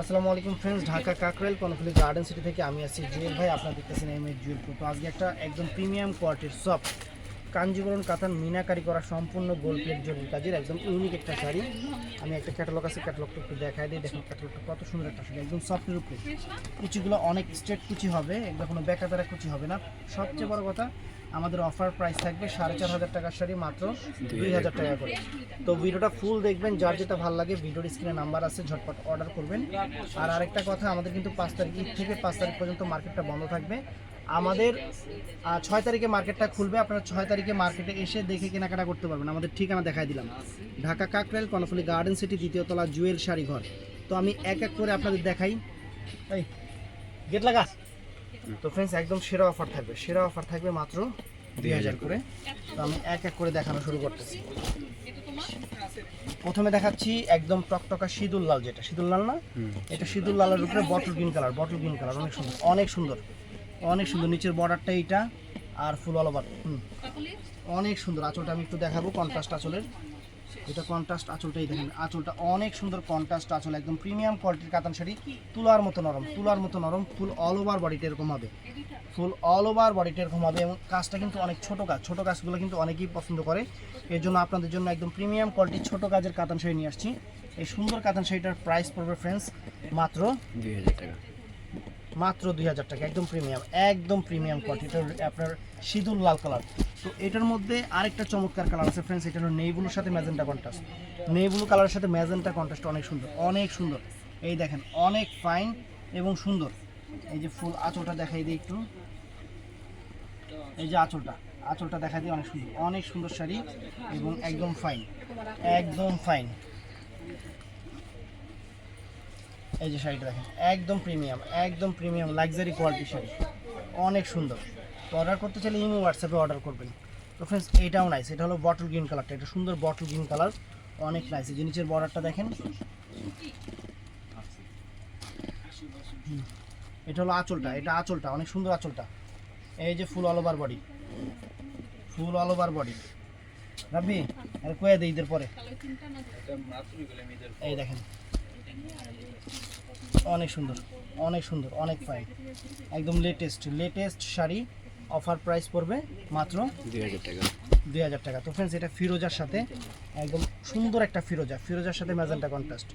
আসসালামু আলাইকুম ফ্রেন্ডস ঢাকা কাকরেল কনফ্লিক গার্ডেন সিটি থেকে আমি আছি জুয়েল ভাই। আপনারা দেখতেছেন এম এর জুয়েল তো আজকে একটা একদম প্রিমিয়াম কোয়ালিটির সফট কাঞ্জিবরণ কাতান মিনাকারি করা সম্পূর্ণ গোল প্লেট জরির কাজের একদম ইউনিক একটা শাড়ি। আমি একটা ক্যাটালগ আছে ক্যাটালগটা একটু দেখাই দিই। দেখুন ক্যাটালগটা কত সুন্দর একটা শাড়ি, একদম সফটের উপরে। কুচিগুলো অনেক স্ট্রেট কুচি হবে এগুলো কোনো বেকা দ্বারা কুচি হবে না। সবচেয়ে বড় কথা, আমাদের অফার প্রাইস থাকবে সাড়ে চার হাজার টাকার শাড়ি মাত্র দুই হাজার টাকা করে। তো ভিডিওটা ফুল দেখবেন, যার যেটা ভালো লাগে, ভিডিওর স্ক্রিনে নাম্বার আছে, ঝটপট অর্ডার করবেন। আর আরেকটা কথা, আমাদের কিন্তু পাঁচ তারিখ থেকে পাঁচ তারিখ পর্যন্ত মার্কেটটা বন্ধ থাকবে। আমাদের ছয় তারিখে মার্কেটটা খুলবে। আপনারা ছয় তারিখে মার্কেটে এসে দেখে কেনাকাটা করতে পারবেন। আমাদের ঠিকানা দেখাই দিলাম। ঢাকা কাকরেল কর্ণফুলি গার্ডেন সিটি দ্বিতীয় তলা জুয়েল শাড়ি ঘর। তো আমি এক এক করে আপনাদের দেখাই। এই গেট লাগা? তো ফ্রেন্ডস একদম সেরা অফার থাকবে। সেরা অফার থাকবে মাত্র দুই হাজার করে। তো আমি এক এক করে দেখানো শুরু করতেছি। প্রথমে দেখাচ্ছি একদম টকটকা সিঁদুর লাল যেটা। সিঁদুর লাল না? এটা সিঁদুর লালের উপরে bottle green colour bottle green colour অনেক সুন্দর অনেক সুন্দর। অনেক সুন্দর, নিচের বর্ডারটা এইটা আর ফুল অল ওভার অনেক সুন্দর আঁচলটা আমি একটু দেখাবো কন্ট্রাস্ট আঁচলের। এটা কন্ট্রাস্ট আঁচলটাই দেখেন, আঁচলটা অনেক সুন্দর কন্ট্রাস্ট আঁচল, একদম প্রিমিয়াম কোয়ালিটির কাতান শাড়ি, তুলার মতো নরম, তুলার মতো নরম ফুল অল ওভার বডিটা এরকম হবে। ফুল অল ওভার বডিটা এরকম হবে এবং কাজটা কিন্তু অনেক ছোটো কাজ, ছোটো কাজগুলো কিন্তু অনেকেই পছন্দ করে। এর জন্য আপনাদের জন্য একদম প্রিমিয়াম কোয়ালিটির ছোট কাজের কাতান শাড়ি নিয়ে আসছি। এই সুন্দর কাতান শাড়িটার প্রাইস পড়বে ফ্রেন্ডস মাত্র দুই হাজার টাকা। মাত্র দুই হাজার টাকা, একদম প্রিমিয়াম একদম প্রিমিয়াম কোয়ালিটি এটা আপনার সিঁদুর লাল কালার তো এটার মধ্যে আরেকটা চমৎকার কালার আছে ফ্রেন্ডস এটা হলো নেই ব্লুর সাথে ম্যাজেন্টা কন্ট্রাস্ট নেই ব্লু কালারের সাথে ম্যাজেন্টা কন্ট্রাস্ট অনেক সুন্দর অনেক সুন্দর। এই দেখেন, অনেক ফাইন এবং সুন্দর। এই যে ফুল আঁচলটা দেখাই দিই একটু। এই যে আঁচলটা আঁচলটা দেখাই দিই, অনেক সুন্দর অনেক সুন্দর শাড়ি এবং একদম ফাইন একদম ফাইন এই যে শাড়িটা দেখেন, একদম প্রিমিয়াম একদম প্রিমিয়াম লাক্সারি কোয়ালিটি শাড়ি। অনেক সুন্দর। তো অর্ডার করতে চাইলে ইমো, হোয়াটসঅ্যাপে অর্ডার করবেন। তো ফ্রেন্ডস এটাও নাইস এটা হলো বটল গ্রিন কালারটা এটা সুন্দর বটল গ্রিন কালার অনেক নাইস এই যে নিচের বর্ডারটা দেখেন। এটা হলো আঁচলটা, এটা আঁচলটা, অনেক সুন্দর আঁচলটা। এই যে full all over body full all over body রাব্বি, আর কয়ে দেই ঈদের পরে? এই দেখেন অনেক সুন্দর অনেক সুন্দর অনেক ফাইন একদম latest latest sari offer price পড়বে মাত্র দুই হাজার টাকা। দুই হাজার টাকা। তো ফ্রেন্ডস এটা ফিরোজার সাথে একদম সুন্দর একটা ফিরোজা ফিরোজার সাথে ম্যাজেন্টা কন্ট্রাস্ট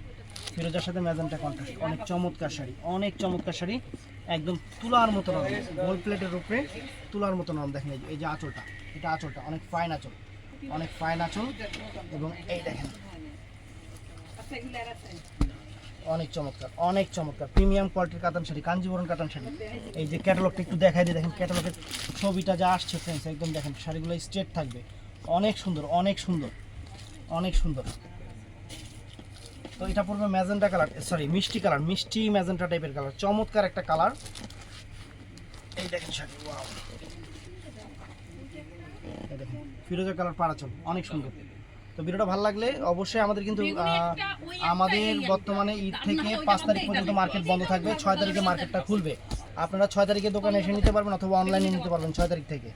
ফিরোজার সাথে ম্যাজেন্টা কন্ট্রাস্ট অনেক চমৎকার শাড়ি অনেক চমৎকার শাড়ি। একদম তুলার মতো নরম গোল প্লেটের উপরে তুলার মতো নরম দেখেন এই যে আঁচলটা এটা আঁচলটা অনেক ফাইন আঁচল অনেক ফাইন আঁচল। এবং এই দেখেন অনেক চমৎকার অনেক চমৎকার। প্রিমিয়াম কোয়ালিটির কাতান শাড়ি কাঞ্জিবরণ কাতান শাড়ি। এই যে ক্যাটালগটা একটু দেখাই দিয়ে দেখেন ক্যাটালগের ছবিটা যা আসছে ফ্রেন্ডস একদম দেখেন, শাড়িগুলো স্ট্রেট থাকবে। অনেক সুন্দর অনেক সুন্দর অনেক সুন্দর। তো এটা পড়বে ম্যাজেন্টা কালার সরি মিষ্টি কালার মিষ্টি ম্যাজেন্টা টাইপের কালার চমৎকার একটা কালার এই দেখেন শাড়ি দেখেন ফিরোজা কালার পাড়াচল, অনেক সুন্দর। তো ভিডিওটা ভালো লাগলে অবশ্যই আমাদের কিন্তু আমাদের বর্তমানে ঈদ থেকে পাঁচ তারিখ পর্যন্ত মার্কেট বন্ধ থাকবে ছয় তারিখে মার্কেটটা খুলবে। আপনারা ছয় তারিখে দোকানে এসে নিতে পারবেন অথবা অনলাইনে নিতে পারবেন ছয় তারিখ থেকে।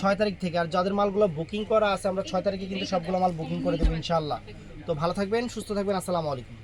ছয় তারিখ থেকে। আর যাদের মালগুলো বুকিং করা আছে আমরা ছয় তারিখে কিন্তু সবগুলো মাল বুকিং করে দেবো ইনশাল্লাহ তো ভালো থাকবেন সুস্থ থাকবেন আসসালামু আলাইকুম।